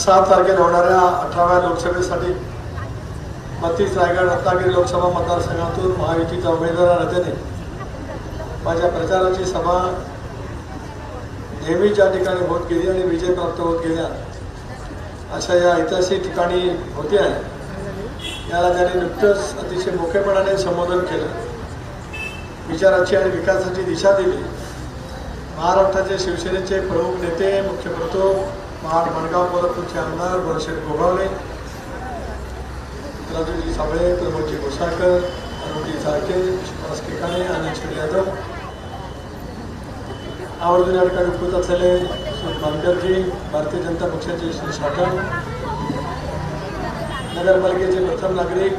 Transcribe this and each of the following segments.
सात तारखेला होणाऱ्या अठराव्या लोकसभेसाठी बत्तीस रायगड रत्नागिरी लोकसभा मतदारसंघातून महायुतीच्या उमेदवाराने माझ्या प्रचाराची सभा नेहमी ज्या ठिकाणी होत गेली आणि विजय प्राप्त होत गेल्या. अशा या ऐतिहासिक ठिकाणी होती आहे. याला त्याने नुकतंच अतिशय मोठेपणाने संबोधन केलं. विचाराची आणि विकासाची दिशा दिली. महाराष्ट्राचे शिवसेनेचे प्रमुख नेते मुख्य प्रतोप महाड मनगाव कोल्हापूरचे आमदार बोरशेठ गोगावले राजूजी साबळे प्रमोदजी घोसाळकर अरुणजी चाळके सुभाष केकाणे आनंद शेठ यादव. आवर्जून या ठिकाणी उपस्थित असलेले श्री मानकरजी भारतीय जनता पक्षाचे श्री साठण नगरपालिकेचे प्रथम नागरिक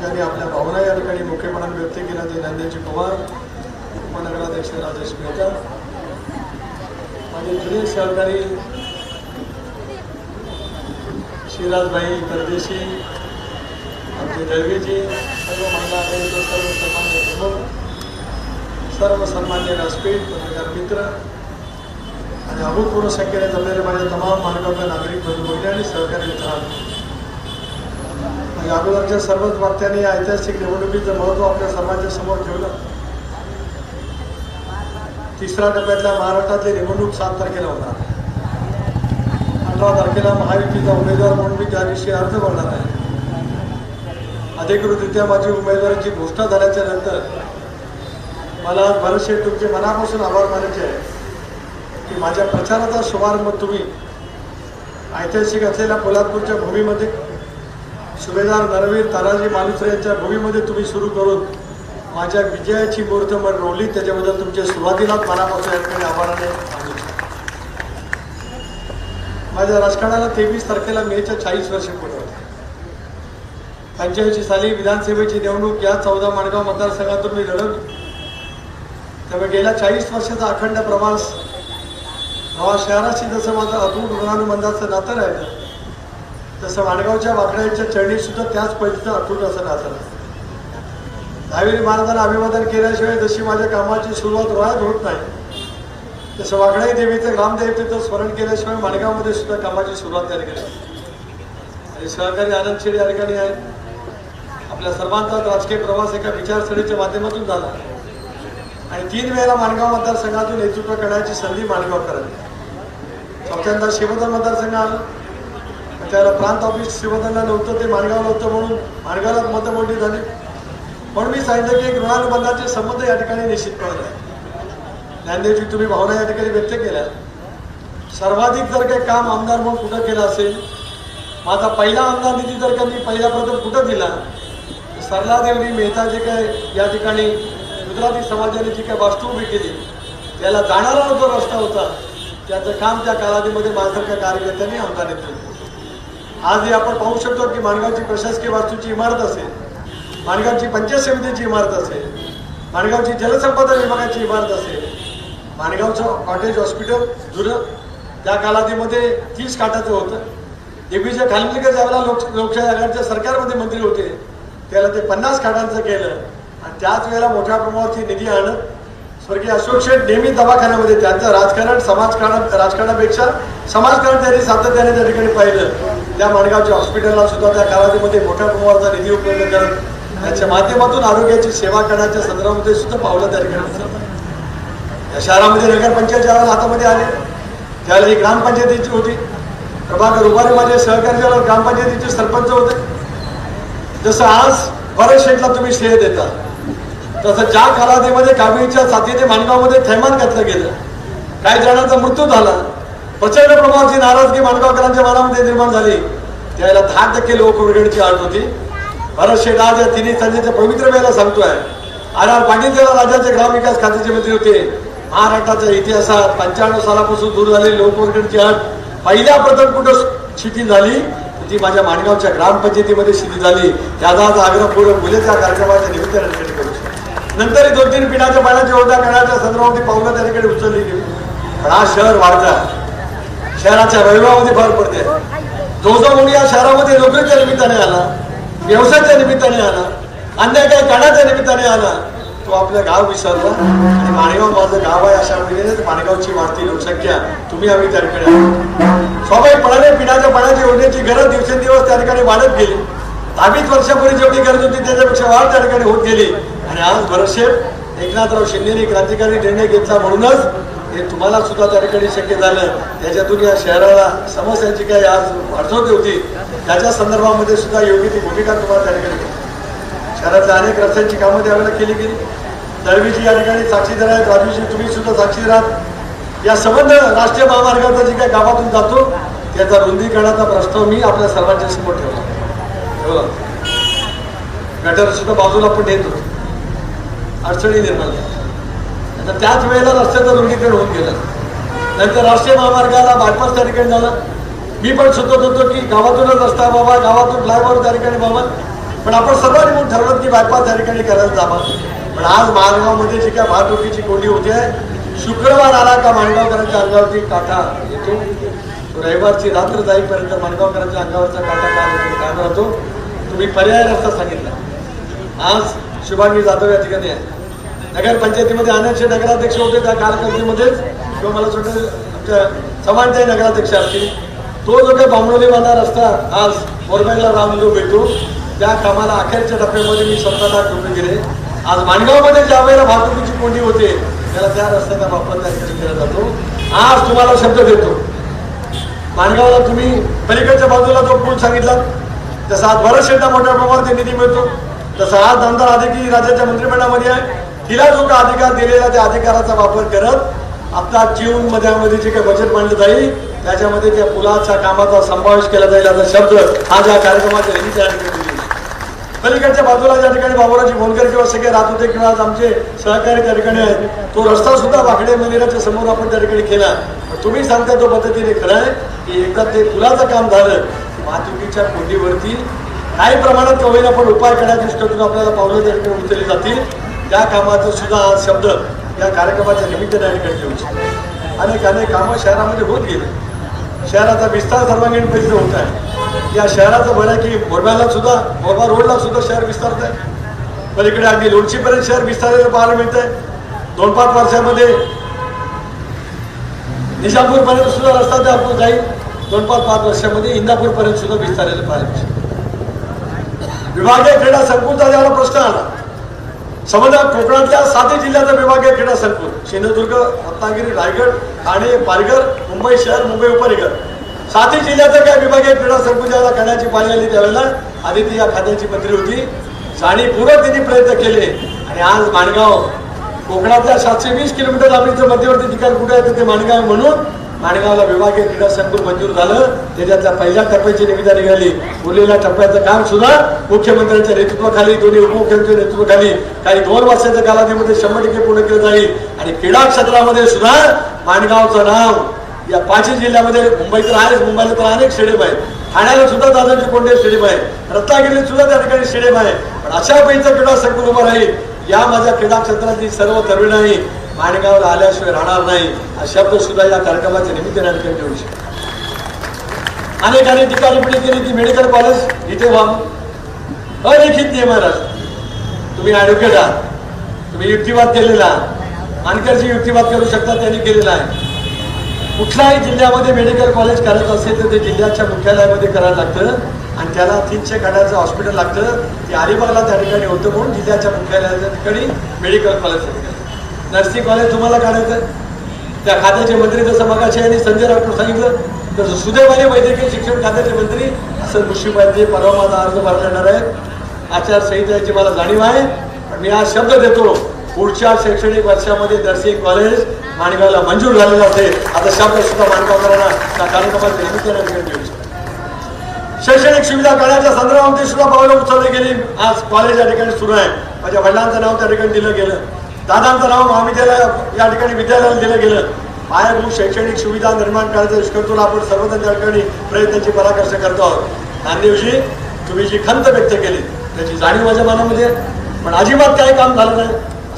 ज्यांनी आपल्या भावना या ठिकाणी मुख्यपणाने व्यक्त केल्या ते नंदेजी पवार उपनगराध्यक्ष राजेश मेहता. माझे जुने सहकारी शिराजभाई परदेशी आमचे दळवीजी सर्व महिला सर्व सन्मान्य प्रमुख सर्व सन्मान्य व्यासपीठ पत्रकार मित्र आणि अभूतपूर्व संख्येने जमलेले माझ्या तमाम मानगावच्या नागरिक बंधुभगिनी आणि सहकारी मित्रांनो म्हणजे अगोदरच्या सर्वच वाक्यांनी या ऐतिहासिक निवडणुकीचं महत्त्व आपल्या समाजाच्या समोर ठेवलं. तिसऱ्या टप्प्यातल्या महाराष्ट्रातली निवडणूक सात तारखेला होणार. अठरा तारखेला महायुतीचा उमेदवार म्हणून मी त्या दिवशी अर्ज भरणार आहे. अधिकृतरित्या माझी उमेदवाराची घोषणा झाल्याच्यानंतर मला बरेचसे तुमचे मनापासून आभार मानायचे आहे की माझ्या प्रचाराचा शुभारंभ तुम्ही ऐतिहासिक असलेल्या कोल्हापूरच्या भूमीमध्ये सुभेदार नरवीर तानाजी मालुसरे यांच्या भूमीमध्ये तुम्ही सुरू करून माझ्या विजयाची मूर्तमर रोवली त्याच्याबद्दल तुमच्या सुरुवातीलाच मनापासून या ठिकाणी आभाराने माझ्या राजकारणाला तेवीस तारखेला मेच्या चाळीस वर्ष पूर्ण होते पंच्याऐंशी साली विधानसभेची निवडणूक या चौदा माणगाव मतदारसंघातून मी लढवली त्यामुळे गेल्या चाळीस वर्षाचा अखंड प्रवास नवा शहराशी जसं माझं अतूट ऋणानुबंधाचं नातं राहिलं तसं माणगावच्या वाकड्यांच्या चरणी सुद्धा त्याच पद्धतीचं अतूट असं नातं राहिलं. दहावी महाराजांना अभिवादन केल्याशिवाय जशी माझ्या कामाची सुरुवात रोळ्यात होत नाही तसं वाघणाई देवीचं ग्रामदेवतेचं स्मरण केल्याशिवाय माणगावमध्ये सुद्धा कामाची सुरुवात त्या केली आणि सहकारी आनंद शेड या ठिकाणी आहेत. आपल्या सर्वांचा राजकीय प्रवास एका विचारसरणीच्या माध्यमातून झाला. आणि तीन वेळेला माणगाव मतदारसंघातून नेतृत्व करण्याची संधी माणगाव करावी. चौथ्यांदा शिवधन मतदारसंघ आला. त्याला प्रांत ऑफिस शिवधनला नव्हतं ते माणगावला होतं म्हणून माणगावला मतमोडणी झाली. म्हणून मी सांगितलं की एक ऋणानुबंधाचे संबंध या ठिकाणी निश्चित करत आहे ज्ञानदेवजी तुम्ही भावना या ठिकाणी व्यक्त केल्या. सर्वाधिक जर काही काम आमदार म्हणून कुठं केलं असेल माझा पहिला आमदार निधी जर का मी पहिल्या प्रथम कुठं दिला सरला देवरी मेहता जे काय या ठिकाणी गुजराती समाजाने जी काय वास्तू उभी केली त्याला जाणारा जो रस्ता होता त्याचं काम त्या कालावधीमध्ये माझ्यासारख्या कार्यकर्त्यांनी आमदार केलं. आजही आपण पाहू शकतो की माणगावची प्रशासकीय वास्तूची इमारत असेल माणगावची पंचायत समितीची इमारत असेल माणगावची जलसंपदा विभागाची इमारत असेल माणगावचं कॉटेज हॉस्पिटल जुनं. त्या कालावधीमध्ये तीस काटाचं होतं. देवीच्या खानविलकर ज्यावेळेला लोक लोकशाही आघाडीच्या सरकारमध्ये मंत्री होते. त्याला ते पन्नास खाटांचं केलं. आणि त्याच वेळेला मोठ्या प्रमाणावरती निधी आणत स्वर्गीय अशोक शेठ नेहमी दवाखान्यामध्ये त्यांचं राजकारण समाजकारण राजकारणापेक्षा समाजकारण त्यांनी सातत्याने त्या ठिकाणी पाहिलं. त्या माणगावच्या हॉस्पिटलला सुद्धा त्या कालावधीमध्ये मोठ्या प्रमाणाचा निधी उपलब्ध करत त्याच्या माध्यमातून आरोग्याची सेवा करण्याच्या संदर्भामध्ये सुद्धा पावलं त्या ठिकाणी या शहरामध्ये नगरपंचायत ज्यावेळेला हातामध्ये आले त्यावेळेला ही ग्रामपंचायतीची होती. प्रभाकर उभारे माझे सहकारी ज्यावेळेला ग्रामपंचायतीचे सरपंच होते. जसं आज भरत शेठला तुम्ही श्रेय देता तसं ज्या कालावधीमध्ये कावीच्या साथीने माणगावमध्ये थैमान घातलं गेलं काही जणांचा मृत्यू झाला प्रचंड प्रमाणाची नाराजगी माणगावकरांच्या मनामध्ये निर्माण झाली त्यावेळेला दहा टक्के लोक वेगळीची आठ होती. भरत शेठ आज या तिन्ही संजयच्या पवित्र वेळेला सांगतोय. आर आर पाटील जेव्हा राज्याचे ग्रामविकास खात्याचे मंत्री होते. महाराष्ट्राच्या इतिहासात पंच्याण्णव सालापासून दूर झालेली लोकवर्गणची अट पहिल्या प्रथम कुठं शिथिल झाली? ती माझ्या माणगावच्या ग्रामपंचायतीमध्ये शिथिल झाली. त्याचा आज आग्रहपूर्वक मुलेच्या कार्यक्रमाच्या निमित्ताने करू नंतर दोन तीन पिण्याच्या पाण्याच्या होत्या करण्याच्या संदर्भामध्ये पावलं त्या उचलली गेली. पण हा शहर वाढता शहराच्या रहिवामध्ये भर पडते. जो जो मुली या शहरामध्ये नोकरीच्या निमित्ताने आला व्यवसायाच्या निमित्ताने आला अन्य काही काढाच्या निमित्ताने आला. तो आपलं गाव विसरला आणि माणगाव माझं गाव आहे अशा वेळेला माणगावची वाढती लोकसंख्या. तुम्ही आम्ही त्या ठिकाणी आहोत. स्वाभाविकपणाने पिण्याच्या पाण्याची योजनेची गरज दिवसेंदिवस त्या ठिकाणी वाढत गेली. दहावीस वर्षापूर्वी जेवढी गरज होती त्याच्यापेक्षा वाढ त्या ठिकाणी होत गेली. आणि आज भरतशेठ एकनाथराव शिंदेने क्रांतिकारी निर्णय घेतला म्हणूनच हे तुम्हाला सुद्धा त्या ठिकाणी शक्य झालं. त्याच्यातून या शहराला समस्यांची काही आज अडचण होती त्याच्या संदर्भामध्ये सुद्धा योग्य ती भूमिका तुम्हाला त्या ठिकाणी घेतली. अनेक रस्त्यांची कामं त्यावेळेला केली गेली. दळवीची या ठिकाणी साक्षीदार आहेत राजूजी तुम्ही सुद्धा साक्षीदार आहात. या संबंध राष्ट्रीय महामार्गाचा जे काही गावातून जातो त्याचा रुंदीकरणाचा प्रस्ताव मी आपल्या सर्वांच्या समोर ठेवला ठेवला? गटर सुद्धा बाजूला आपण नेत होतो अडचणी निर्माण झाल्या आता त्याच वेळेला रस्त्याचं रुंदीकरण होऊन गेलं. नंतर राष्ट्रीय महामार्गाला बायपास त्या ठिकाणी झाला. मी पण सुचत होतो की गावातूनच रस्ता बाबा गावातून फ्लायओव्हर त्या ठिकाणी बाबा. पण आपण सर्वांनी म्हणून ठरवलं की बायपास त्या ठिकाणी करायला जावं पण आज माणगावमध्ये जी काय वाहतुकीची कोंडी होते शुक्रवार आला का माणगावकरांच्या अंगावरती काटा येतो. रविवारची रात्र जाईपर्यंत माणगावकरांच्या अंगावरचा काटा काय येतो काय राहतो. तुम्ही पर्याय रस्ता सांगितला. आज शुभांगी जाधव या ठिकाणी आहे. नगरपंचायतीमध्ये अनेकशे नगराध्यक्ष होते त्या कारकिर्दीमध्येच किंवा मला छोटे आमच्या समानताई नगराध्यक्ष असतील. तो जो काही बांबडोली बांधा रस्ता आज मोरबेला राम जो भेटतो त्या कामाला अखेरच्या टप्प्यामध्ये मी स्वतःला करून गेले. आज माणगावमध्ये ज्या वेळेला वाहतुकीची कोंडी होते त्याला त्या रस्त्याचा वापर त्या ठिकाणी केला जातो. आज तुम्हाला शब्द देतो. माणगावला तुम्ही पलीकडच्या बाजूला जो पूल सांगितला तसा आज बऱ्याच शेटा मोठ्या प्रमाणात निधी मिळतो. तसा आज आमदार अधिकारी राज्याच्या मंत्रिमंडळामध्ये आहे. तिला जो का अधिकार दिलेला त्या अधिकाराचा वापर करत आता जीवन मध्यामध्ये जे काही बजेट मांडलं जाईल त्याच्यामध्ये त्या पुलाच्या कामाचा समावेश केला जाईल. असा शब्द आज या कार्यक्रमाच्या निमित्त या ठिकाणी दिला. पलीकडच्या बाजूला ज्या ठिकाणी बाबुराजी बोलकर किंवा सगळे राहत होते किंवा आज आमचे सहकारी त्या ठिकाणी आहेत तो रस्ता सुद्धा वाकडे मंदिराच्या समोर आपण त्या ठिकाणी केला. तुम्ही सांगता तो पद्धतीने खरं आहे की एकदा ते पुलाचं काम झालं वाहतुकीच्या कोंडीवरती काही प्रमाणात का होईना पण उपाय करण्याच्या दृष्टीतून आपल्याला पावलं त्या ठिकाणी उचलली जातील. त्या कामाचा सुद्धा आज शब्द या कार्यक्रमाच्या निमित्ताने ठिकाणी घेऊ शकतो अनेक अनेक कामं शहरामध्ये होत गेले. शहराचा विस्तार सर्वांगीण परिस्थिती होत आहे. या शहराचं बरं आहे की मोरब्याला सुद्धा मोरबा रोडला सुद्धा शहर विस्तारत आहे पलीकडे अगदी लोणचीपर्यंत शहर विस्तारलेलं पाहायला मिळत आहे दोन पाच वर्षामध्ये निजापूरपर्यंत सुद्धा रस्ता त्या जाईल. दोन पाच पाच वर्षामध्ये इंदापूरपर्यंत सुद्धा विस्तारलेलं पाहायला मिळतं विभागीय क्रीडा संकुलचा ज्याला प्रश्न आला. समजा कोकणातल्या सातही जिल्ह्याचा विभागीय क्रीडा संकुल सिंधुदुर्ग रत्नागिरी रायगड ठाणे पालघर मुंबई शहर मुंबई उपनगर. सातही जिल्ह्याचं काय विभागीय क्रीडा संकुल ज्याला करण्याची आली त्यावेळेला आदिती या खात्याची मंत्री होती. जाणीपूर्वक त्यांनी प्रयत्न केले. आणि आज माणगाव कोकणातल्या सातशे वीस किलोमीटर लांबीचं मध्यवर्ती ठिकाण कुठे आहे? ते माणगाव म्हणून माणगावला विभागीय क्रीडा संकुल मंजूर झालं. त्याच्यातल्या पहिल्या टप्प्याची निविदा निघाली. उरलेल्या टप्प्याचं काम सुद्धा मुख्यमंत्र्यांच्या नेतृत्वाखाली दोन्ही उपमुख्यमंत्र्यांच्या नेतृत्वाखाली काही दोन वर्षाच्या कालावधीमध्ये शंभर टक्के पूर्ण केलं जाईल. आणि क्रीडा क्षेत्रामध्ये सुद्धा माणगावचं नाव या पाचही जिल्ह्यामध्ये मुंबईत तर आहेच मुंबईला तर अनेक स्टेडियम आहेत. ठाण्याला सुद्धा दादाजी कोणते स्टेडियम आहे. रत्नागिरीत सुद्धा त्या ठिकाणी स्टेडियम आहे. पण अशा पैचं क्रीडा संकुल उभा राहील या माझ्या क्रीडा क्षेत्रातली सर्व तरुणाई माणगावला आल्याशिवाय राहणार नाही हा शब्द सुद्धा या कार्यक्रमाच्या निमित्ताने आणखी ठेवू शकतो. अनेक अनेक ठिकाणी केली की मेडिकल कॉलेज इथे व्हावं अलिखित नियम आहे तुम्ही ऍडव्होकेट आहात. तुम्ही युक्तिवाद केलेला आहात. मानकरजी युक्तिवाद करू शकता त्यांनी केलेला आहे. कुठल्याही जिल्ह्यामध्ये मेडिकल कॉलेज करायचं असेल तर ते जिल्ह्याच्या मुख्यालयामध्ये करायला लागतं. आणि त्याला तीनशे खाण्याचं हॉस्पिटल लागतं. ते अलिबागला त्या ठिकाणी होतं म्हणून जिल्ह्याच्या मुख्यालयाच्या ठिकाणी मेडिकल कॉलेज नर्सिंग कॉलेज तुम्हाला काढायचं आहे. त्या खात्याचे मंत्री जसं मगाशी आणि संजय राऊत सांगितलं तसं सुदैवाने वैद्यकीय शिक्षण खात्याचे मंत्री असं मुश्रीफ परवा माझा अर्ज भरला येणार आहे. आचारसंहितेची मला जाणीव आहे. पण मी आज शब्द देतो पुढच्या शैक्षणिक वर्षामध्ये नर्सिंग कॉलेज माणगावला मंजूर झालेलं असेल आता शब्द सुद्धा माणगावकरांना त्या कार्यक्रमात निमित्ताने देऊ शकतो. शैक्षणिक सुविधा करण्याच्या संदर्भामध्ये सुद्धा पावलं उचलली गेली. आज कॉलेज या ठिकाणी सुरू आहे. माझ्या वडिलांचं नाव त्या ठिकाणी दिलं गेलं. दादांचं नाव महाविद्यालय या ठिकाणी विद्यालयाला दिलं गेलं. पायाभूत शैक्षणिक सुविधा निर्माण करायचं करतो आपण सर्वजण त्या ठिकाणी प्रयत्नाची पराकर्ष करतो आहोत. नांदेवजी तुम्ही जी खंत व्यक्त केली त्याची जाणीव माझ्या मनामध्ये पण अजिबात काही काम झालं नाही.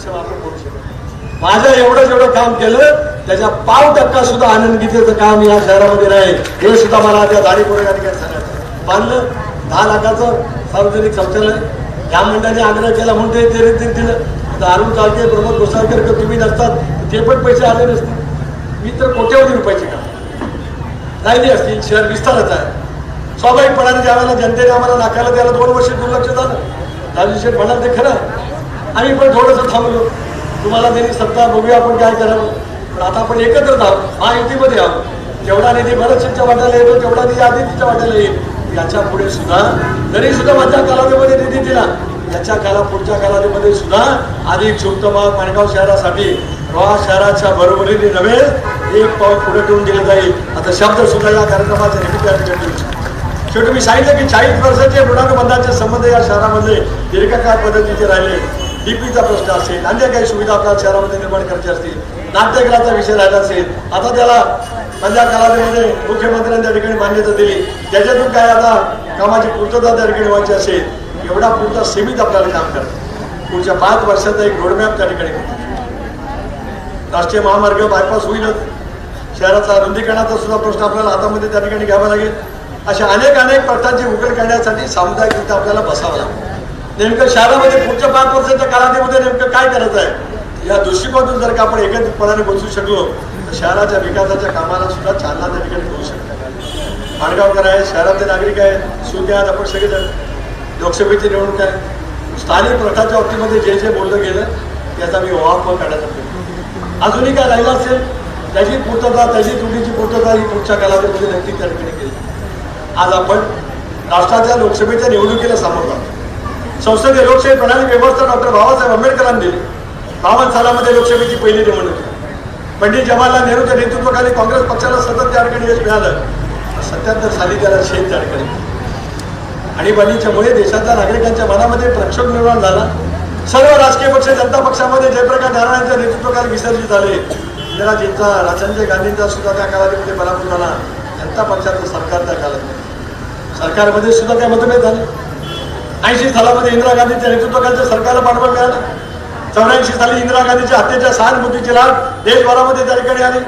असं आपण करू शकत माझं एवढं जेवढं काम केलं त्याच्या पाव टक्का सुद्धा आनंद गीतेचं काम या शहरामध्ये नाही. हे सुद्धा मला त्या जाणीवपूर्वक या ठिकाणी सांगायचं बांधलं दहा लाखाचं सार्वजनिक शौचालय या मंडळाने आग्रह केला म्हणून ते ते रीतीने दिलं. दारू चालते प्रमोद गोसाळकर तुम्ही नसतात ते पण पैसे आले नसते मी तर कोट्यावधी रुपयाचे काम राहिले असतील शहर विस्तारच आहे. स्वाभाविकपणाने ज्या वेळेला जनतेने आम्हाला नाकायला त्याला दोन वर्ष दुर्लक्ष झालं. राजू शेठ म्हणाल ते खरं आम्ही पण थोडंसं थांबलो. तुम्हाला त्यांनी सत्ता बघूया आपण काय करावं. पण आता आपण एकत्रच आहोत. महायुतीमध्ये आहोत. जेवढा निधी भरतसिंगच्या वाट्याला येतो तेवढा निधी आदितीच्या वाट्याला येईल. याच्यापुढे सुद्धा तरी सुद्धा माझ्या कालावधीमध्ये निधी दिला. याच्या काला पुढच्या कालावधीमध्ये सुद्धा अधिक शुक्तमाग माणगाव शहरासाठी रोहा शहराच्या बरोबरीने नव्हे एक पाऊल पुढे ठेवून दिलं जाईल. आता शब्द सुद्धा या कार्यक्रमाच्या निमित्ताने शेवटी मी सांगितलं की चाळीस वर्षाचे ऋणानुबंधाचे संबंध या शहरामध्ये दीर्घकाळ पद्धतीचे राहिले. डीपीचा प्रश्न असेल अन्य काही सुविधा आपल्या शहरामध्ये निर्माण करायच्या असतील नाट्यगृहाचा विषय राहिला असेल आता त्याला माझ्या कालावधीमध्ये मुख्यमंत्र्यांनी त्या ठिकाणी मान्यता दिली. त्याच्यातून काय आता कामाची पूर्तता त्या ठिकाणी व्हायची असेल एवढा पुरता सीमित आपल्याला काम करत पुढच्या पाच वर्षाचा एक रोडमॅप त्या ठिकाणी राष्ट्रीय महामार्ग बायपास होईलच शहराचा रुंदीकरणाचा सुद्धा प्रश्न आपल्याला हातामध्ये त्या ठिकाणी घ्यावा लागेल. अशा अनेक अनेक प्रश्नांची उकल करण्यासाठी सामुदायिकरित्या आपल्याला बसावं लागेल नेमकं शहरामध्ये पुढच्या पाच वर्षाच्या कालावधीमध्ये नेमकं काय करायचं आहे? या दृष्टिकोनातून जर का आपण एकत्रितपणाने बसू शकलो तर शहराच्या विकासाच्या कामाला सुद्धा चालना त्या ठिकाणी करू शकतो. माणगावकर आहे शहरातले नागरिक आहेत सुद्धा आहेत आपण सगळेजण. लोकसभेची निवडणूक आहे. स्थानिक प्रथाच्या बाबतीमध्ये जे जे बोललं गेलं त्याचा मी वापर करण्याचा प्रयत्न अजूनही काय राहिलं असेल त्याची पूर्तता त्याची त्रुटीची पूर्तता ही पुढच्या कालावधीमध्ये नक्की त्या ठिकाणी केली आज आपण राष्ट्राच्या लोकसभेच्या निवडणुकीला सामोरं आहोत संसदीय लोकशाही प्रणाली व्यवस्था डॉक्टर बाबासाहेब आंबेडकरांनी दिली बावन्न सालामध्ये लोकसभेची पहिली निवडणूक पंडित जवाहरलाल नेहरूच्या नेतृत्वाखाली काँग्रेस पक्षाला सतत त्या ठिकाणी यश मिळालं. सत्याहत्तर साली त्याला शेत त्या ठिकाणी आणीबाणीच्यामुळे देशातल्या नागरिकांच्या मनामध्ये प्रक्षोभ निर्माण झाला. सर्व राजकीय पक्ष जनता पक्षामध्ये जयप्रकाश नारायणांच्या नेतृत्वाखाली विसर्जित झाले. इंदिराजींचा राजनजय गांधींचा सुद्धा त्या कालावधीमध्ये पराभव झाला. जनता पक्षाचं सरकार त्या काळात सरकारमध्ये सुद्धा त्या मतभेद झाले. ऐंशी सालामध्ये इंदिरा गांधीच्या नेतृत्वाखालच्या सरकारला पाठबळ मिळालं. चौऱ्याऐंशी साली इंदिरा गांधीच्या हत्येच्या सहानुभूतीची लाट देशभरामध्ये त्या ठिकाणी आली.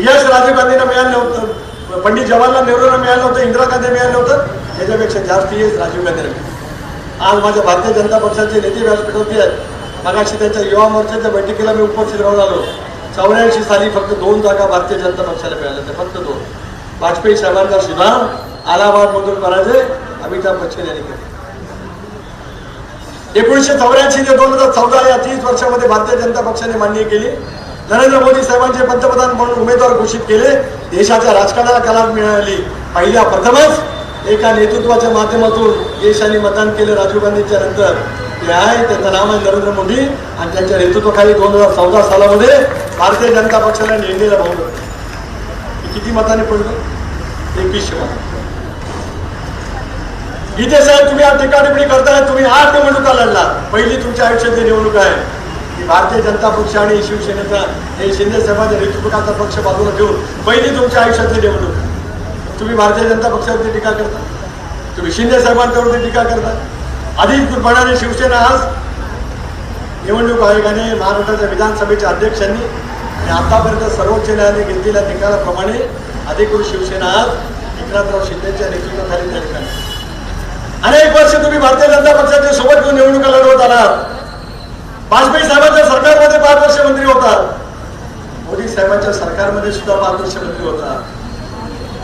यश राजीव गांधींना मिळालं नव्हतं पंडित जवाहरलाल नेहरूला मिळालं नव्हतं इंदिरा गांधी मिळालं नव्हतं याच्यापेक्षा जास्त यश राजीव गांधींना मिळालं. आज माझ्या भारतीय जनता पक्षाचे नेते व्यासपीठावरती आहेत मगाशी त्यांच्या युवा मोर्चाच्या बैठकीला मी उपस्थित राहून आलो. चौऱ्याऐंशी साली फक्त दोन जागा भारतीय जनता पक्षाला मिळाल्या होत्या फक्त दोन. वाजपेयी साहेबांचा सुद्धा अलाहाबादमधून पराजय अमिताभ बच्चन यांनी केला. एकोणीसशे चौऱ्याऐंशी ते दोन हजार चौदा या तीस वर्षामध्ये भारतीय जनता पक्षाने मान्य केली. नरेंद्र मोदी साहेबांचे पंतप्रधान म्हणून उमेदवार घोषित केले. देशाच्या राजकारणाला कला मिळाली. पहिल्या प्रथमच एका नेतृत्वाच्या माध्यमातून देशाने मतदान केलं राजीव गांधींच्या नंतर. ते आहे त्यांचं नाव आहे नरेंद्र मोदी आणि त्यांच्या नेतृत्वाखाली दोन हजार चौदा सालामध्ये भारतीय जनता पक्षाला निर्णयला भावलं हे किती मताने पडलं? एकवीसशे मत. गीते साहेब तुम्ही आज टिप्पणी करताय तुम्ही आठ निवडणुका लढला पहिली तुमच्या आयुष्यातली निवडणूक आहे. की भारतीय जनता पक्ष आणि शिवसेनेचा हे शिंदे साहेबांच्या नेतृत्वाचा पक्ष बाजूला ठेवून पहिली तुमच्या आयुष्यातली निवडणूक. तुम्ही भारतीय जनता पक्षावरती टीका करता. तुम्ही शिंदे साहेबांच्यावरती टीका करता. अधिकृतपणाने शिवसेना आज निवडणूक आयोगाने महाराष्ट्राच्या विधानसभेच्या अध्यक्षांनी आणि आतापर्यंत सर्वोच्च न्यायालयाने घेतलेल्या निकालाप्रमाणे अधिकृत शिवसेना आज एकनाथराव शिंदेच्या नेतृत्वाखाली त्या ठिकाणी अनेक वर्ष तुम्ही भारतीय जनता पक्षाच्या सोबत घेऊन निवडणुका लढवत आलात. वाजपेयी साहेबांच्या सरकारमध्ये पाच वर्ष मंत्री होतात. मोदी साहेबांच्या सरकारमध्ये सुद्धा पाच वर्ष मंत्री होतात.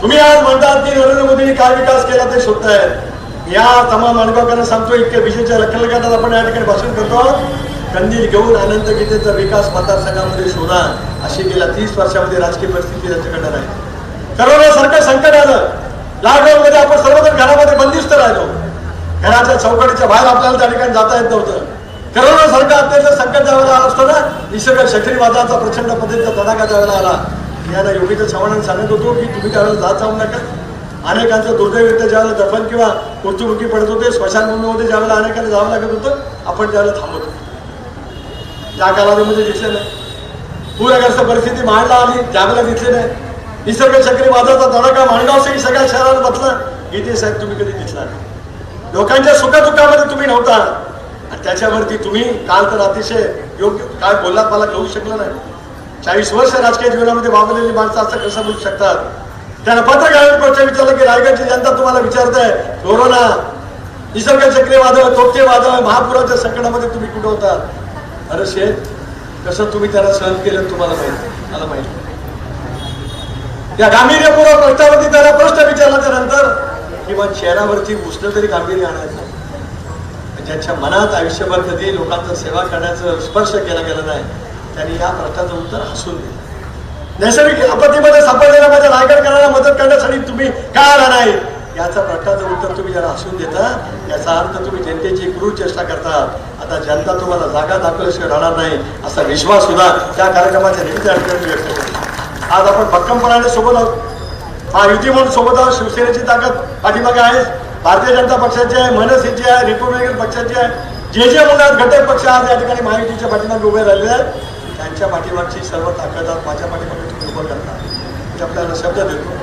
तुम्ही आज म्हणतात की नरेंद्र मोदींनी काय विकास केला ते शोधतायत या तमाम अनुभवकांना सांगतो इतक्या विजेच्या लखलगाटात आपण या ठिकाणी भाषण करतो. कंदील घेऊन अनंत गीतेचा विकास मतदारसंघामध्ये शोधा. अशी गेल्या तीस वर्षामध्ये राजकीय परिस्थिती त्यांच्याकडे नाही. करोनासारखं संकट आलं. लॉकडाऊन मध्ये आपण सर्वजण घरामध्ये बंदिस्त राहिलो. घराच्या चौकटीच्या बाहेर आपल्याला त्या ठिकाणी जाता येत नव्हतं. करोना सारखं अत्यंत संकट ज्यावेळेला आलं असतं ना? निसर्ग चक्रीवादाचा प्रचंड पद्धतीचा तडाखा ज्यावेळेला आला. याला योगीच्या चव्हाणांनी सांगत होतो की तुम्ही त्यावेळेला जात जाऊ नका. अनेकांचं दुर्दैवरित्या ज्यावेळेला दफन किंवा मृत्यूमुखी पडत होते स्मशानभूमीमध्ये ज्यावेळेला अनेकांना जावं लागत होतं आपण त्यावेळेला थांबत होतो. त्या कालावधीमध्ये दिसले नाही. पूरग्रस्त परिस्थिती मांडला आली त्यावेळेला दिसले नाही. निसर्ग चक्रीवादाचा तडाखा माणगावसही सगळ्या शहराला बसला. इथे साहेब तुम्ही कधी दिसला नाही. लोकांच्या सुखदुःखामध्ये तुम्ही नव्हता. आणि त्याच्यावरती तुम्ही काल तर अतिशय योग्य काय बोललात मला कळू शकलं नाही. चाळीस वर्ष राजकीय जीवनामध्ये वावरलेली माणसं असं कसं बोलू शकतात? त्यानं पत्रकार प्रश्न विचारलं की रायगडची जनता तुम्हाला विचारताय कोरोना निसर्ग चक्रीवादळ तोपचे वादळ महापुराच्या संकटामध्ये तुम्ही कुठं होता? अरे शेत कसं तुम्ही त्याला सहन केलं तुम्हाला माहिती मला माहिती त्या गांभीर्यपूर्वक प्रश्नावरती त्याला प्रश्न विचारला नंतर किंवा चेहऱ्यावरती उष्ण तरी गांभीर्य आणायचं ज्यांच्या मनात आयुष्यभर कधी लोकांचा सेवा करण्याचं स्पर्श केला गेला नाही त्यांनी या प्रश्नाचं उत्तर हसून दिलं. नैसर्गिक आपत्तीमध्ये सापडलेला माझ्या नायकडकरांना मदत करण्यासाठी तुम्ही का आला नाही? याचा प्रश्नाचं उत्तर तुम्ही जरा हसून देता याचा अर्थ तुम्ही जनतेची क्रूर चेष्टा करता आता जनता तुम्हाला जागा दाखवल्याशिवाय राहणार नाही असा विश्वास सुद्धा त्या कार्यक्रमाच्या निमित्ताने अडचणी व्यक्त करतो. आज आपण भक्कमपणाने सोबत आहोत. हा युती म्हणून सोबत शिवसेनेची ताकद पाठीमागे आहे. भारतीय जनता पक्षाची आहे मनसेची आहे रिपब्लिकन पक्षाची आहे. जे जे म्हणतात घटक पक्ष आज या ठिकाणी महायुतीच्या पाठीमागे उभे राहिले आहेत. त्यांच्या पाठीमागची सर्व ताकद आज माझ्या पाठीमागे तुम्ही उभं करता. मी आपल्याला शब्द देतो.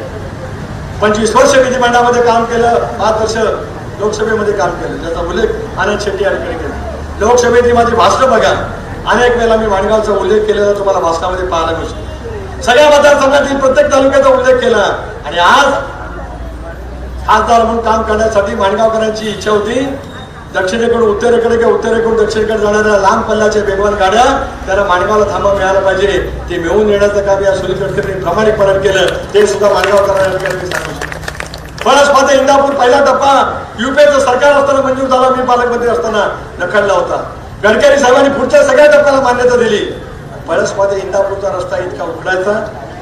पंचवीस वर्ष विधिमंडळामध्ये काम केलं पाच वर्ष लोकसभेमध्ये काम केलं. त्याचा उल्लेख आनंद शेट्टी या केला. लोकसभेतली माझी भाषणं बघा. अनेक वेळेला मी माणगावचा उल्लेख केलेला तुम्हाला भाषणामध्ये पाहायला मिळतो. सगळ्या मतदारसंघातील प्रत्येक तालुक्याचा उल्लेख केला. आणि आज खासदार म्हणून काम करण्यासाठी माणगावकरांची इच्छा होती. दक्षिणेकडून उत्तरेकडे किंवा उत्तरेकडून दक्षिणेकडे जाणाऱ्या लांब पल्ल्याच्या वेगवान गाड्या त्याला माणगावला थांबा मिळाला पाहिजे. ते मिळवून येण्याचं काम या सुनील गडकरींनी प्रामाणिकपणे केलं. ते सुद्धा माणगावकरांना या सांगू शकतो. फणस पाते इंदापूर पहिला टप्पा. युपीएचं सरकार असताना मंजूर झाला. मी पालकमंत्री असताना नखडला होता. गडकरी साहेबांनी पुढच्या सगळ्या टप्प्याला मान्यता दिली. फणस इंदापूरचा रस्ता इतका उघडायचा.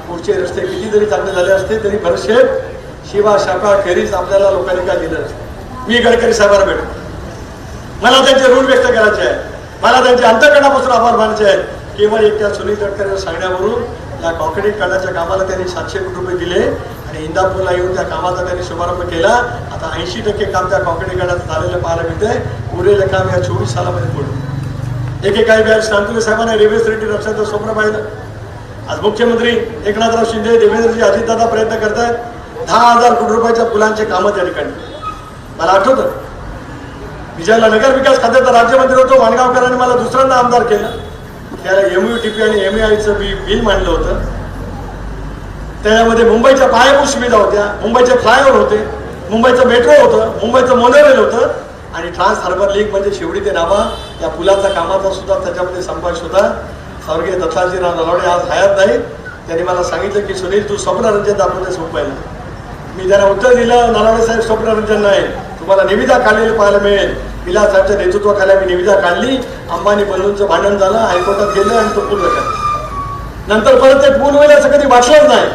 पुढचे रस्ते किती जरी चांगले झाले असते तरी भरशेप शिवा शाखा खेरीज आपल्याला लोकांनी काय दिलं असतं? मी गडकरी साहेबांना भेटतो मला त्यांचे ऋण व्यक्त करायचे आहे. मला त्यांचे अंतकरणापासून आभार मानायचे आहेत केवळ एक त्या सुनील गडकरी सांगण्यावरून या कॉन्क्रीट करण्याच्या कामाला त्यांनी सातशे कोटी रुपये दिले आणि इंदापूरला येऊन त्या कामाचा त्यांनी शुभारंभ केला. आता ऐंशी टक्के काम त्या कॉन्क्रीट करण्याचं झालेलं पाहायला मिळते उरलेलं काम या चोवीस सालामध्ये पूर्ण एकेकाळी व्याज शांतुले साहेबांना रेल्वे रेड्डी रक्षाचं स्वप्न पाहिलं. आज मुख्यमंत्री एकनाथराव शिंदे देवेंद्रजी अजितदादा प्रयत्न करतायत. दहा हजार कोटी रुपयाच्या पुलांचे कामं त्या ठिकाणी. मला आठवतं मी नगर विकास खात्याचा राज्यमंत्री होतो माणगावकरांनी मला दुसऱ्यांदा आमदार केलं. त्याला एम यू टी पी आणि एम आयचं बी बिल मांडलं होतं. त्याच्यामध्ये मुंबईच्या पायाभूत सुविधा होत्या मुंबईचे फ्लायओव्हर होते मुंबईचं मेट्रो होतं मुंबईचं मोनोरेल होतं. आणि ट्रान्स हार्बर लीग म्हणजे शेवडी ते नावा या पुलाचा कामाचा सुद्धा त्याच्यामध्ये समावेश होता. स्वर्गीय दत्ताजीराव नलावडे आज हयात नाही त्यांनी मला सांगितलं की सुनील तू स्वप्नरंजन दाखवते सोपायला मी त्यांना उत्तर दिलं नलावडे साहेब स्वप्नरंजन नाही. तुम्हाला निविदा काढलेली पाहायला मिळेल. पिला साहेबच्या नेतृत्वाखाली आम्ही निविदा काढली. अंबानी बंधूंचं भांडण झालं हायकोर्टात गेलं आणि तो पूर्ण रखा नंतर परत ते पूल होईल असं कधी वाटलंच नाही.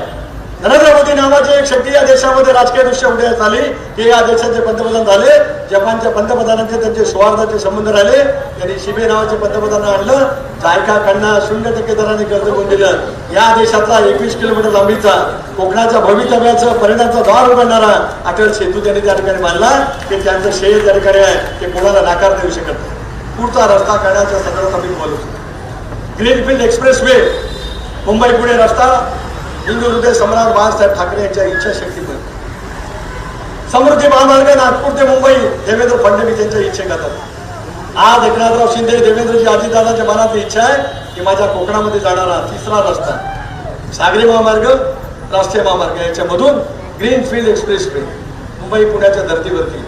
नरेंद्र मोदी नावाची एक शक्ती या देशामध्ये राजकीय दृश्य उदयास आली ते या देशाचे पंतप्रधान झाले. जपानच्या पंतप्रधानांचे त्यांचे सौहार्दाचे संबंध राहिले. त्यांनी शिबे नावाचे पंतप्रधान आणलं. जायका कडना शून्य टक्के दराने कर्ज कोण दिलं. या देशातला एकवीस किलोमीटर लांबीचा कोकणाच्या भवितव्याचं परिणामचा द्वार उघडणारा अटल सेतू त्यांनी त्या ठिकाणी मानला ते त्यांचं श्रेय त्या ठिकाणी आहे. ते कोणाला नाकार देऊ शकत नाही. पुढचा रस्ता करण्याच्या संदर्भात आम्ही बोलू. Greenfield express way Mumbai Pune रस्ता हिंदू हृदय सम्राट बाळासाहेब ठाकरे यांच्या इच्छाशक्तीमुळे. समृद्धी महामार्ग नागपूर ते मुंबई देवेंद्र फडणवीस यांच्या इच्छेकात आज एकनाथराव शिंदे देवेंद्रजी आजीदादाच्या मनातली इच्छा आहे की माझ्या कोकणामध्ये जाणारा तिसरा रस्ता. सागरी महामार्ग राष्ट्रीय महामार्ग याच्यामधून green field express way Mumbai पुण्याच्या धर्तीवरती.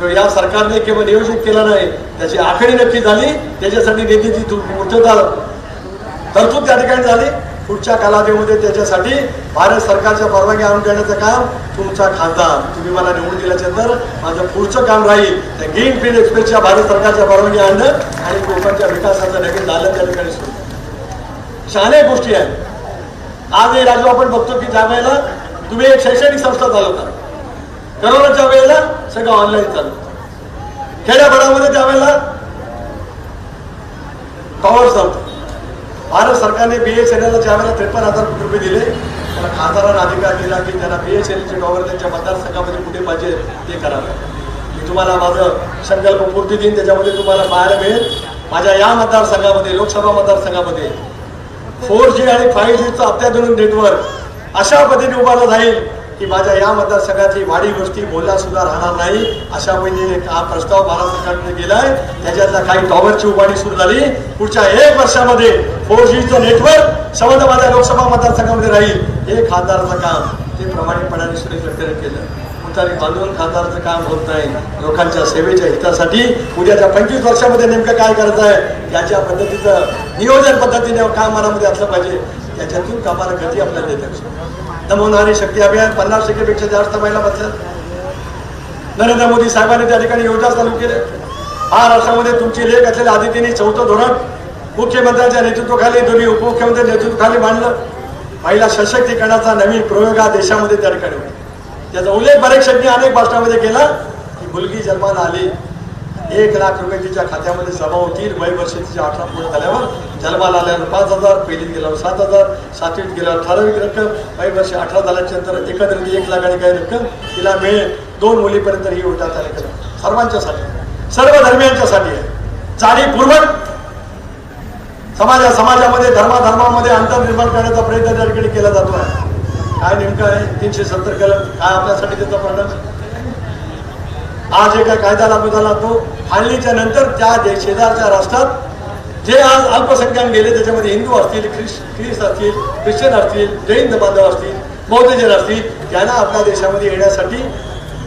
तो या सरकारने केवळ नियोजित केला नाही त्याची आखणी नक्की झाली. त्याच्यासाठी निधीची तरतूद त्या ठिकाणी झाली. पुढच्या कालावधीमध्ये त्याच्यासाठी भारत सरकारच्या परवानगी आणून देण्याचं काम तुमचा खासदार तुम्ही मला निवडून दिल्याच्यानंतर माझं पुढचं काम राहील. त्या ग्रीन फील्ड एक्सप्रेसच्या भारत सरकारच्या परवानगी आणणं आणि कोकणच्या विकासाचं नवीन झालं त्या ठिकाणी सुरू. अशा गोष्टी आहेत. आजही राजू आपण बघतो की ज्या वेळेला तुम्ही एक शैक्षणिक संस्था चालवता. करोनाच्या वेळेला सगळं ऑनलाईन चालू त्या त्यावेळेला पॉवर चालतो. भारत सरकारने बी एस एन एलला ज्यावेळेला त्रेपन्न हजार कोटी रुपये दिले. त्याला खासदारांना अधिकार दिला की त्यांना बी एस एन एलचे टॉवर त्यांच्या मतदारसंघामध्ये कुठे पाहिजे ते करावं. मी तुम्हाला माझं संकल्प पूर्ती देईन त्याच्यामध्ये तुम्हाला पाहायला मिळेल. माझ्या या मतदारसंघामध्ये लोकसभा मतदारसंघामध्ये फोर जी आणि फाईव्ह जीचं अत्याधुनिक नेटवर्क अशा पद्धतीने उभारलं जाईल. की माझ्या या मतदारसंघातली वाडी गोष्टी बोलल्या सुद्धा राहणार नाही. अशा पद्धतीने हा प्रस्ताव भारत सरकारने गेलाय. त्याच्यातल्या काही टॉवरची उभारणी सुरू झाली. पुढच्या एक वर्षामध्ये फोर जीचं नेटवर्क संबंध माझ्या लोकसभा मतदारसंघामध्ये राहील. हे खासदाराचं काम ते प्रामाणिकपणाने सुरेश गडकरी केलं. मुतारी बांधून खासदारचं काम होत नाही. लोकांच्या सेवेच्या हितासाठी उद्याच्या पंचवीस वर्षामध्ये नेमकं काय करायचं आहे? याच्या पद्धतीचं नियोजन पद्धतीने काम मनामध्ये असलं पाहिजे. त्याच्यातून कामाला गती आपल्याला देते नमवणारी शक्ती अभियान पन्नास टक्केपेक्षा जास्त महिला बसल्यात नरेंद्र मोदी साहेबांनी त्या ठिकाणी योजना चालू केल्या महाराष्ट्रामध्ये तुमची लेख असलेल्या आदितीने चौथं धोरण मुख्यमंत्र्यांच्या नेतृत्वाखाली दोन्ही उपमुख्यमंत्री नेतृत्वाखाली मांडलं. महिला सशक्तीकरणाचा नवीन प्रयोग हा देशामध्ये त्या ठिकाणी होता. त्याचा उल्लेख बरेच शक्ती अनेक भाषणामध्ये केला. की मुलगी जन्माला आली. एक लाख रुपये तिच्या खात्यामध्ये जमा होतील. वय वर्ष तिच्या अठरा पूर्ण झाल्यावर जन्माला आल्यावर पाच हजार पहिलीत गेल्यावर सात हजार सातवीत गेल्यावर ठराविक रक्कम वय वर्ष अठरा झाल्याच्यानंतर एकंदरीत एक लाख आणि काही रक्कम तिला मिळेल. दोन मुलीपर्यंत ही योजना त्या ठिकाणी सर्वांच्यासाठी. सर्व धर्मियांच्यासाठी आहे. जाणीवपूर्वक समाजा समाजामध्ये धर्माधर्मामध्ये अंतर निर्माण करण्याचा प्रयत्न त्या ठिकाणी केला जातो. आहे काय नेमकं आहे? तीनशे सत्तर कलम. काय आपल्यासाठी त्याचा परिणाम? आज जे काय कायदा लागू झाला तो. फाळणीच्या नंतर त्या दे शेजारच्या राष्ट्रात जे आज अल्पसंख्याक गेले त्याच्यामध्ये हिंदू असतील ख्रिस ख्रिस असतील ख्रिश्चन असतील जैन बांधव असतील बौद्धजन असतील त्यांना आपल्या देशामध्ये येण्यासाठी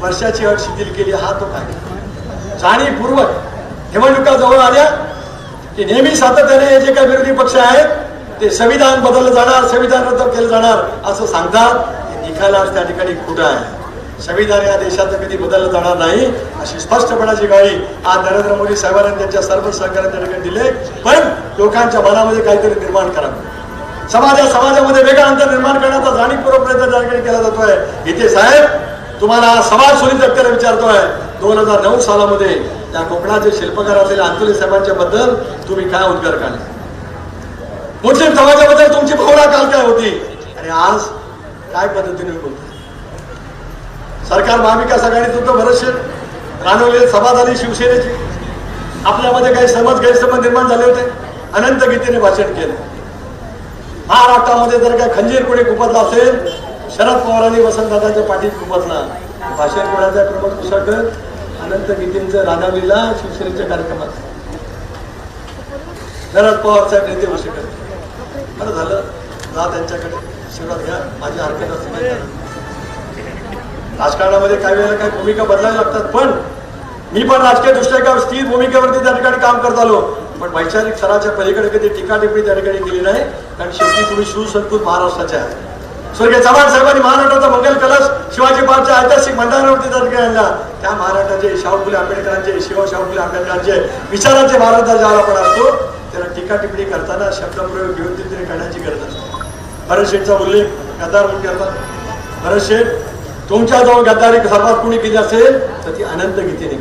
वर्षाची अट शिथिल केली. हा तो कायदा. जाणीवपूर्वक निवडणुका जवळ आल्या. की नेहमी सातत्याने हे जे काही विरोधी पक्ष आहेत ते संविधान बदललं जाणार संविधान रद्द केलं जाणार असं सांगतात. निकालाच त्या ठिकाणी कुठं आहे. संविधान या देशाचं कधी बदललं जाणार नाही अशी स्पष्टपणाची गाडी आज नरेंद्र मोदी साहेबांनी त्यांच्या सर्व सहकार्य दिले पण लोकांच्या मनामध्ये काहीतरी निर्माण करावं समाजा समाजामध्ये वेगळा अंतर निर्माण करण्याचा जाणीवपूर्वक प्रयत्न केला जातोय. इथे साहेब तुम्हाला समाज सुनील व्यक्तीला विचारतोय. दोन हजार नऊ सालामध्ये त्या कोकणाचे शिल्पकार असलेल्या अंतुले साहेबांच्या बद्दल तुम्ही काय उद्गार काढले? मुस्लिम समाजाबद्दल तुमची भावना काल काय होती? आणि आज काय पद्धतीने बोलतो सरकार महाविकास आघाडीत होतं बरेचसे रानवलेली सभा झाली शिवसेनेची. आपल्यामध्ये काही समज गैरसमज निर्माण झाले होते. अनंत गीतेने भाषण केलं. महाराष्ट्रामध्ये जर काय खंजीर कोणी खुपतला असेल शरद पवारांनी वसंतदादाच्या पाठीत खुपतला भाषण कोणाचा आहे? प्रमोद कुशाकर अनंत गीतेंचं राधावलीला शिवसेनेच्या कार्यक्रमात. शरद पवार साहेब नेते भाषण शकत बरं झालं. जा त्यांच्याकडे. आशीर्वाद घ्या. माझी हरकत असं नाही. राजकारणामध्ये काही वेळेला काही भूमिका बदलाव्या लागतात पण मी पण राजकीय दृष्ट्या एका स्थिर भूमिकेवरती त्या ठिकाणी काम करत आलो. पण वैचारिक स्तराच्या पलीकडे कधी टीका टिप्पणी त्या ठिकाणी केली नाही कारण शेवटी तुम्ही सुसंस्कृत महाराष्ट्राच्या स्वर्गीय चव्हाण साहेबांनी महाराष्ट्राचा मंगल कलश शिवाजी पार्कच्या ऐतिहासिक मैदानावरती त्या ठिकाणी आणला. त्या महाराष्ट्राचे शाहू फुले आंबेडकरांचे शिवा शाहू फुले आंबेडकरांचे विचारांचे महाराष्ट्र ज्याला आपण असतो त्याला टीका टिप्पणी करताना शब्दप्रयोग घेऊन तिथे करण्याची गरज असते. भरत शेठचा उल्लेख गद्दार म्हणून करतात. भरत शेठ तुमच्याजवळ गद्दारी सर्वात कोणी केली असेल तर ती अनंत गीते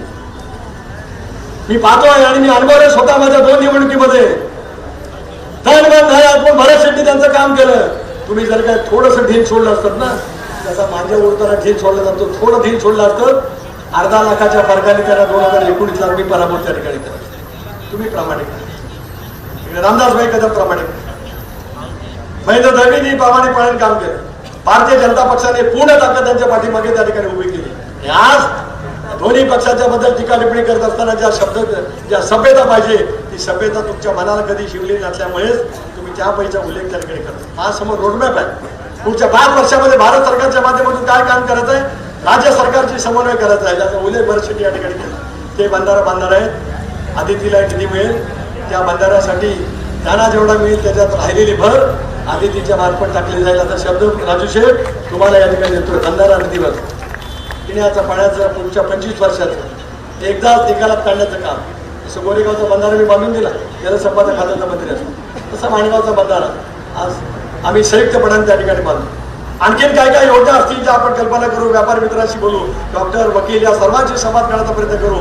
मी मी आहे आणि मी अनुभवले स्वतः माझ्या दोन निवडणुकीमध्ये. धनवान झाल्यात पण भरत शेट्टी त्यांचं काम केलं. तुम्ही जर काय थोडस ढील सोडलं असतं ना त्याचा माझ्या उडताना ढील सोडला जातो थोडं ढील सोडलं असतं. अर्धा लाखाच्या फरकाने त्याला दोन हजार एकोणीस लाख मी पराभूत त्या ठिकाणी केला. तुम्ही प्रामाणिक रामदास भाई कदम प्रामाणिक आहेत. महेंद्र दळवींनी प्रामाणिकपणाने काम केलं. भारतीय जनता पक्षाने पूर्ण ताकद त्यांच्या पाठीमागे त्या ठिकाणी उभी केली. आज दोन्ही पक्षाच्या बद्दल टीका टिप्पणी करत असताना ज्या शब्द ज्या सभ्यता पाहिजे ती सभ्यता तुमच्या मनाला कधी शिवली नसल्यामुळेच तुम्ही त्या पैसा उल्लेख त्या ठिकाणी करता हा समोर रोडमॅप आहे. पुढच्या पाच वर्षामध्ये भारत सरकारच्या माध्यमातून काय काम करत आहे? राज्य सरकारची समन्वय करत आहे. ज्याचा उल्लेख बरेचसे या ठिकाणी केला. ते बंधारा बांधणार आहेत. आदितीला निधी मिळेल. त्या बंधाऱ्यासाठी त्यांना जेवढा मिळेल त्याच्यात राहिलेली भर आदितीच्या मार्फत टाकले जाईल असा शब्द. राजू शेठ तुम्हाला या ठिकाणी देतो बंधारा नदीवर. पिण्याचा पाण्याचं पुढच्या पंचवीस वर्षाचं एकदाच निकालात काढण्याचं काम. जसं गोरेगावचा बंधारा मी बांधून दिला त्याला संपादक खात्याचा मंत्री असतो. तसा माणगावचा बंधारा. आज आम्ही संयुक्तपणाने त्या ठिकाणी बांधू आणखीन काय काय योजना असतील ज्या आपण कल्पना करू व्यापार मित्राशी बोलू डॉक्टर वकील या सर्वांशी संवाद करण्याचा प्रयत्न करू.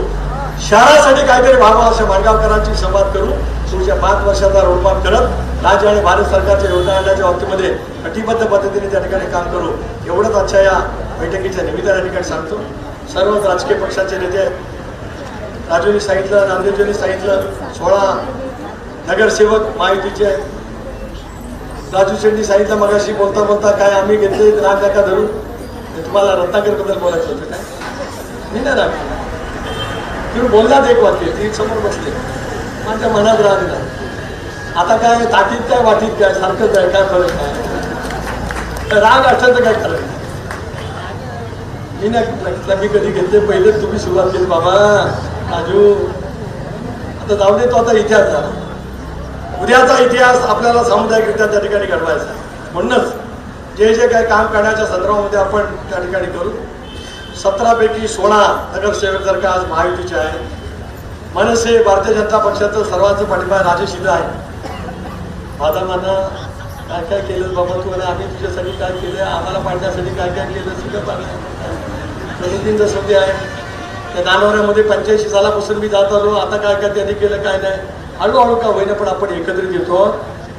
शहरासाठी काहीतरी व्हावं अशा माणगावकरांची संवाद करू. पुढच्या पाच वर्षाचा रोडमॅप करत राज्य आणि भारत सरकारच्या योजना आणण्याच्या बाबतीमध्ये कटिबद्ध पद्धतीने त्या ठिकाणी काम करू. एवढंच आजच्या या बैठकीच्या निमित्ताने या ठिकाणी सांगतो. सर्वच राजकीय पक्षाचे नेते आहेत राजूनी सांगितलं नामदेवजींनी सांगितलं सोळा नगरसेवक महायुतीचे राजू शेट्टी सांगितलं मगाशी बोलता बोलता काय आम्ही घेतले राग नका धरून तुम्हाला रत्नाकरबद्दल बोलायचं होतं काय? मी नाही राग तुम्ही बोललात एक वाक्य ती समोर बसले माझ्या मनात राहत नाही. आता काय ताटीत काय वाटीत काय सारखंच आहे काय फरक काय तर राग असलं तर काय खरं नाही. मी नाही मी कधी घेतले पहिले तुम्ही सुरुवात केली बाबा राजू. आता जाऊ दे तो आता इतिहास झाला. उद्याचा इतिहास आपल्याला सामुदायिकरित्या त्या ठिकाणी घडवायचा आहे. म्हणूनच जे जे काही काम करण्याच्या संदर्भामध्ये आपण त्या ठिकाणी करू. सतरापैकी सोळा नगरसेवक जर का आज महायुतीचे आहेत मनसे भारतीय जनता पक्षाचं सर्वांचं पाठिंबा राजेश शिंदे आहे. माझा म्हणा काय काय केलं बाबा तू आणि आम्ही तुझ्यासाठी काय केलं आम्हाला पाडण्यासाठी काय काय केलं सगळं पाडलं प्रतिदिन आहे. त्या दानवऱ्यामध्ये पंच्याऐंशी सालापासून मी जात आलो. आता काय काय त्यांनी केलं काय नाही. हळूहळू का होईना पण आपण एकत्रित येतो.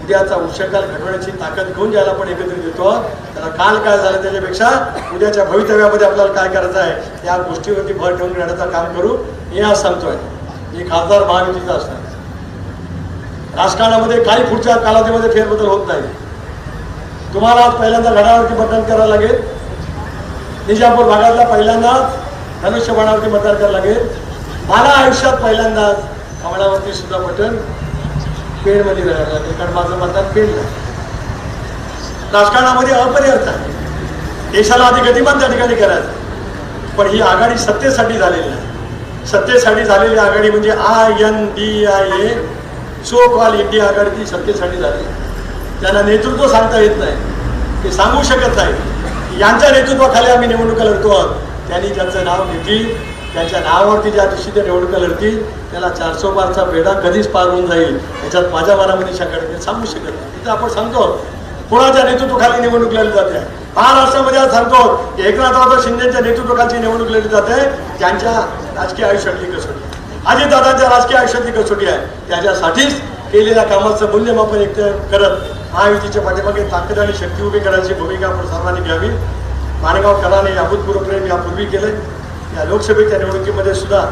उद्याचा उष्यकाल घडवण्याची ताकद घेऊन ज्याला आपण एकत्रित येतो त्याला काल काय झालं त्याच्यापेक्षा उद्याच्या भवितव्यामध्ये आपल्याला काय करायचं आहे या गोष्टीवरती भर ठेवून घेण्याचं काम करू हे आज सांगतोय. हे खासदार महायुतीचा असणार. राजकारणामध्ये काही पुढच्या कालावधीमध्ये फेरबदल होत नाही. तुम्हाला आज पहिल्यांदा घडावरती मतदान करावं लागेल. निजापूर भागातला पहिल्यांदाच धनुष्यबाणावरती मतदान करावं लागेल. मला आयुष्यात पहिल्यांदाच कमळावरती सुद्धा बटन पेडमध्ये राहायला लागेल कारण माझं मतदान पेडलं राजकारणामध्ये अपरिहार्य आहे. देशाला आधी गतिमान त्या ठिकाणी करायचं. पण ही आघाडी सत्तेसाठी झालेली आहे. सत्तेसाठी झालेली आघाडी म्हणजे I N D I A so call India आघाडी ती सत्तेसाठी झाली. त्यांना नेतृत्व सांगता येत नाही ते सांगू शकत नाही यांच्या नेतृत्वाखाली आम्ही निवडणुका लढतो आहोत. त्यांनी ज्यांचं नाव घेतील त्यांच्या नावावरती ज्या दिवशी ते निवडणुका लढतील त्याला चारसो पारचा बेडा कधीच पार होऊन जाईल. याच्यात माझ्या मनामध्ये शकत सांगू शकत नाही. तिथं आपण सांगतो कोणाच्या नेतृत्वाखाली निवडणूक लढली जाते? महाराष्ट्रामध्ये आज सांगतो एकनाथ एकनाथराव शिंदेच्या नेतृत्वाखाली निवडणूक लढली जाते. त्यांच्या राजकीय आयुष्यातली कसोटी अजितदादांच्या राजकीय आयुष्यातली कसोटी आहे. त्याच्यासाठीच केलेल्या कामाचं मूल्यमापन एक करत महायुतीच्या पाठीमागे ताकद आणि शक्ती उभी करायची भूमिका आपण सर्वांनी घ्यावी. माणगाव कलाने अभूतपूर्व प्रेम यापूर्वी केले. या लोकसभेच्या निवडणुकीमध्ये सुद्धा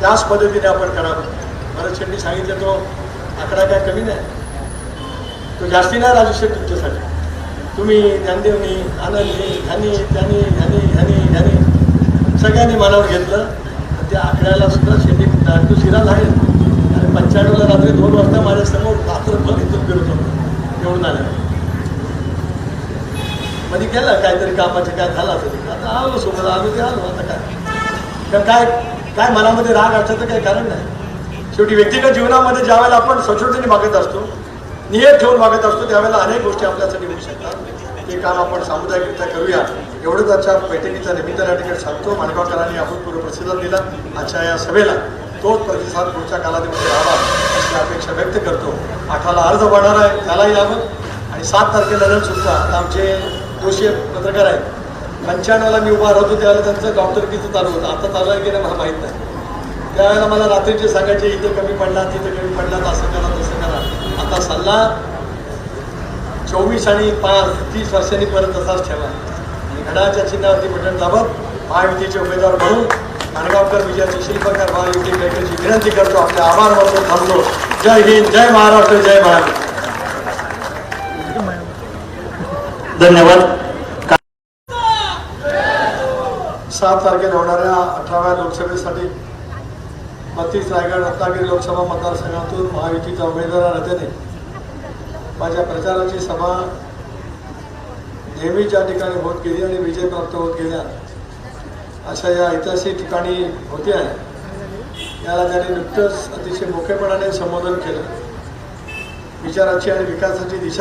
त्याच पद्धतीने आपण करावं. भरत शेट्टी सांगितलं तो आकडा काय कमी नाही. तो जास्ती नाही राजू शेठ तुमच्यासाठी. तुम्ही ज्ञानदेवनी आनंदनी ह्यानी त्यानी ह्यानी ह्यानी ह्यानी सगळ्यांनी मनावर घेतलं. आणि त्या आकड्याला सुद्धा शेट्टी तू आहे आणि पंच्याण्णवला रात्री दोन वाजता माझ्यासमोर रात्रभर इथून फिरत होतो. निवडून आलं मध्ये केलं काहीतरी कामाचे काय झालं असेल. आता आलो सोबत आलो ते आलो. आता काय? कारण काय काय मनामध्ये राग असायचं काही कारण नाही. शेवटी व्यक्तिगत जीवनामध्ये ज्यावेळेला आपण सचोटीने मागत असतो नियत ठेवून मागत असतो त्यावेळेला अनेक गोष्टी आपल्यासाठी होऊ शकतात. ते काम आपण सामुदायिकरित्या करूया. एवढंच आजच्या बैठकीच्या निमित्ताने या ठिकाणी सांगतो. माणगावकरांनी अभूतपूर्व प्रतिसाद दिला. आजच्या या सभेला तोच प्रतिसाद पुढच्या कालावधीमध्ये राहावा अशी अपेक्षा व्यक्त करतो. आठाला अर्ज वाढणार आहे त्यालाही यावं आणि सात तारखेला न सुद्धा आता आमचे दोषी पत्रकार आहेत. पंच्याण्णवला मी उभा राहतो त्यावेळेला त्यांचं डॉक्टरकीचं चालू होतं? आता चालू आहे की नाही मला माहीत नाही. त्यावेळेला मला रात्रीचे सांगायचे इथं कमी पडला तिथं कमी पडला तर असं करा तसं करा. आता सल्ला चोवीस आणि पाच तीस वर्षांनी परत तसाच ठेवा. आणि घड्याच्या चिन्हावरती बटन दाबत महायुतीचे उमेदवार म्हणून माणगावकर विजयाचे शिल्पकार महायुती बँकेची विनंती करतो. आपले आभार मानतो थांबतो. जय हिंद जय महाराष्ट्र जय महाराष्ट्र धन्यवाद. सात तारखेला होणाऱ्या अठराव्या लोकसभेसाठी बत्तीस रायगड रत्नागिरी लोकसभा मतदारसंघातून महायुतीच्या उमेदवाराने माझ्या प्रचाराची सभा नेहमी ज्या ठिकाणी होत गेली आणि विजय प्राप्त होत गेल्या. अशा या ऐतिहासिक ठिकाणी होते आहे. याला त्यांनी नुकतंच अतिशय मोठेपणाने संबोधन केलं. विचाराची आणि विकासाची दिशा